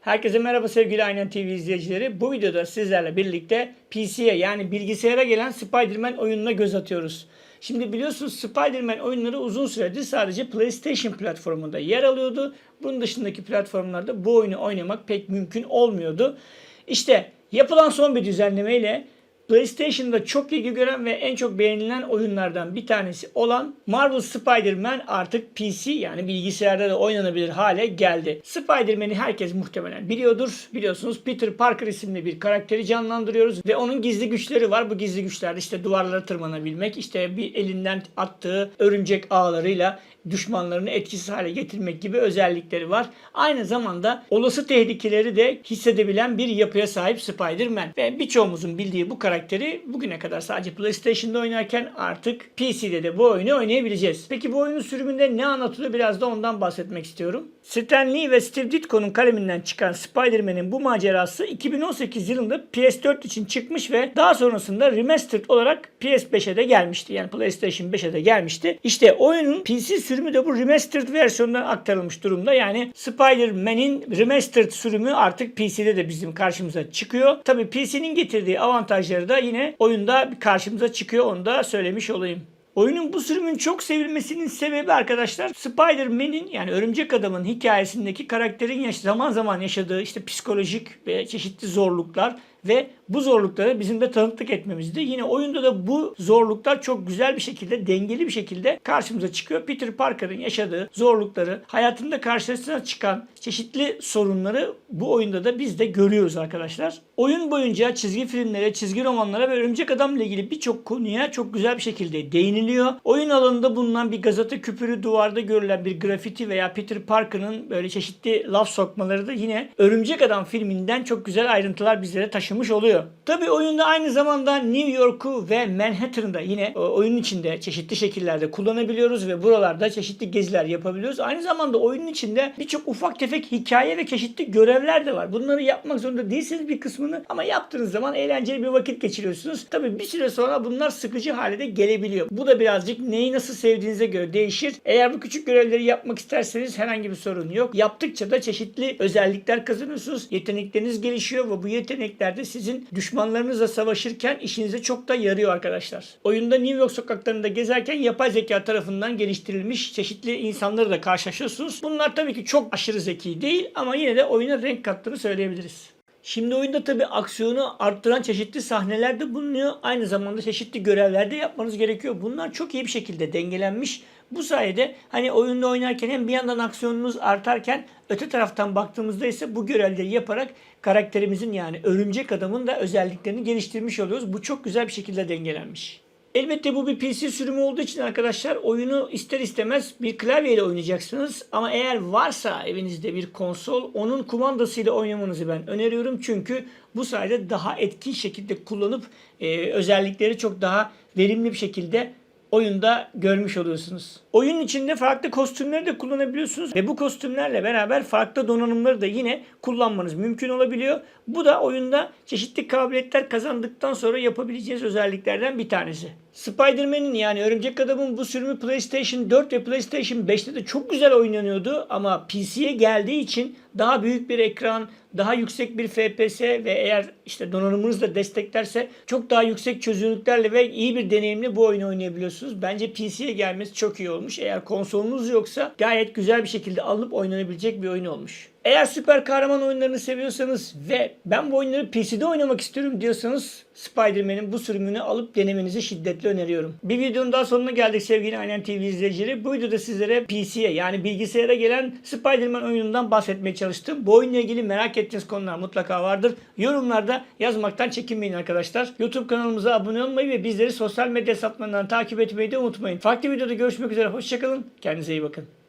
Herkese merhaba sevgili Aynen TV izleyicileri. Bu videoda sizlerle birlikte PC'ye yani bilgisayara gelen Spider-Man oyununa göz atıyoruz. Şimdi biliyorsunuz Spider-Man oyunları uzun süredir sadece PlayStation platformunda yer alıyordu. Bunun dışındaki platformlarda bu oyunu oynamak pek mümkün olmuyordu. İşte yapılan son bir düzenlemeyle PlayStation'da çok ilgi gören ve en çok beğenilen oyunlardan bir tanesi olan Marvel Spider-Man artık PC yani bilgisayarda da oynanabilir hale geldi. Spider-Man'i herkes muhtemelen biliyordur. Biliyorsunuz Peter Parker isimli bir karakteri canlandırıyoruz ve onun gizli güçleri var. Bu gizli güçler işte duvarlara tırmanabilmek, işte bir elinden attığı örümcek ağlarıyla düşmanlarını etkisiz hale getirmek gibi özellikleri var. Aynı zamanda olası tehlikeleri de hissedebilen bir yapıya sahip Spider-Man. Ve birçoğumuzun bildiği bu karakteri bugüne kadar sadece PlayStation'da oynarken artık PC'de de bu oyunu oynayabileceğiz. Peki bu oyunun sürümünde ne anlatılıyor biraz da ondan bahsetmek istiyorum. Stan Lee ve Steve Ditko'nun kaleminden çıkan Spider-Man'in bu macerası 2018 yılında PS4 için çıkmış ve daha sonrasında remastered olarak PS5'e de gelmişti. Yani PlayStation 5'e de gelmişti. İşte oyunun PC sürümü de bu remastered versiyondan aktarılmış durumda. Yani Spider-Man'in remastered sürümü artık PC'de de bizim karşımıza çıkıyor. Tabii PC'nin getirdiği avantajları da yine oyunda karşımıza çıkıyor. Onu da söylemiş olayım. Oyunun bu sürümün çok sevilmesinin sebebi arkadaşlar Spider-Man'in yani Örümcek Adam'ın hikayesindeki karakterin yaş- zaman zaman yaşadığı işte psikolojik ve çeşitli zorluklar ve bu zorlukları bizim de tanıklık etmemizdi. Yine oyunda da bu zorluklar çok güzel bir şekilde, dengeli bir şekilde karşımıza çıkıyor. Peter Parker'ın yaşadığı zorlukları, hayatında karşısına çıkan çeşitli sorunları bu oyunda da biz de görüyoruz arkadaşlar. Oyun boyunca çizgi filmlere, çizgi romanlara ve Örümcek Adam ile ilgili birçok konuya çok güzel bir şekilde değiniliyor. Oyun alanında bulunan bir gazete küpürü duvarda görülen bir grafiti veya Peter Parker'ın böyle çeşitli laf sokmaları da yine Örümcek Adam filminden çok güzel ayrıntılar bizlere taşımış oluyor. Tabi oyunda aynı zamanda New York'u ve Manhattan'ı da yine o oyunun içinde çeşitli şekillerde kullanabiliyoruz ve buralarda çeşitli geziler yapabiliyoruz. Aynı zamanda oyunun içinde birçok ufak tefek hikaye ve çeşitli görevler de var. Bunları yapmak zorunda değilsiniz bir kısmını ama yaptığınız zaman eğlenceli bir vakit geçiriyorsunuz. Tabi bir süre sonra bunlar sıkıcı hale de gelebiliyor. Bu da birazcık neyi nasıl sevdiğinize göre değişir. Eğer bu küçük görevleri yapmak isterseniz herhangi bir sorun yok. Yaptıkça da çeşitli özellikler kazanıyorsunuz. Yetenekleriniz gelişiyor ve bu yetenekler de sizin düşmanlarınızla savaşırken işinize çok da yarıyor arkadaşlar. Oyunda New York sokaklarında gezerken yapay zeka tarafından geliştirilmiş çeşitli insanları da karşılaşıyorsunuz. Bunlar tabii ki çok aşırı zeki değil ama yine de oyuna renk kattığını söyleyebiliriz. Şimdi oyunda tabi aksiyonu arttıran çeşitli sahneler de bulunuyor. Aynı zamanda çeşitli görevler de yapmanız gerekiyor. Bunlar çok iyi bir şekilde dengelenmiş. Bu sayede hani oyunda oynarken hem bir yandan aksiyonunuz artarken öte taraftan baktığımızda ise bu görevleri yaparak karakterimizin yani örümcek adamın da özelliklerini geliştirmiş oluyoruz. Bu çok güzel bir şekilde dengelenmiş. Elbette bu bir PC sürümü olduğu için arkadaşlar oyunu ister istemez bir klavyeyle oynayacaksınız. Ama eğer varsa evinizde bir konsol onun kumandasıyla oynamanızı ben öneriyorum. Çünkü bu sayede daha etkin şekilde kullanıp e, özellikleri çok daha verimli bir şekilde oyunda görmüş oluyorsunuz. Oyunun içinde farklı kostümleri de kullanabiliyorsunuz ve bu kostümlerle beraber farklı donanımları da yine kullanmanız mümkün olabiliyor. Bu da oyunda çeşitli kabiliyetler kazandıktan sonra yapabileceğiniz özelliklerden bir tanesi. Spider-Man'in yani Örümcek Adam'ın bu sürümü PlayStation 4 ve PlayStation 5'te de çok güzel oynanıyordu ama PC'ye geldiği için daha büyük bir ekran, daha yüksek bir FPS ve eğer işte donanımınız da desteklerse çok daha yüksek çözünürlüklerle ve iyi bir deneyimle bu oyunu oynayabiliyorsunuz. Bence PC'ye gelmesi çok iyi olmuş. Eğer konsolunuz yoksa gayet güzel bir şekilde alınıp oynanabilecek bir oyun olmuş. Eğer süper kahraman oyunlarını seviyorsanız ve ben bu oyunları PC'de oynamak istiyorum diyorsanız Spider-Man'in bu sürümünü alıp denemenizi şiddetle öneriyorum. Bir videonun daha sonuna geldik sevgili Aynen TV izleyicileri. Bu videoda sizlere PC'ye yani bilgisayara gelen Spider-Man oyunundan bahsetmeye çalıştım. Bu oyunla ilgili merak ettiğiniz konular mutlaka vardır. Yorumlarda yazmaktan çekinmeyin arkadaşlar. YouTube kanalımıza abone olmayı ve bizleri sosyal medya hesaplarından takip etmeyi de unutmayın. Farklı videoda görüşmek üzere. Hoşçakalın. Kendinize iyi bakın.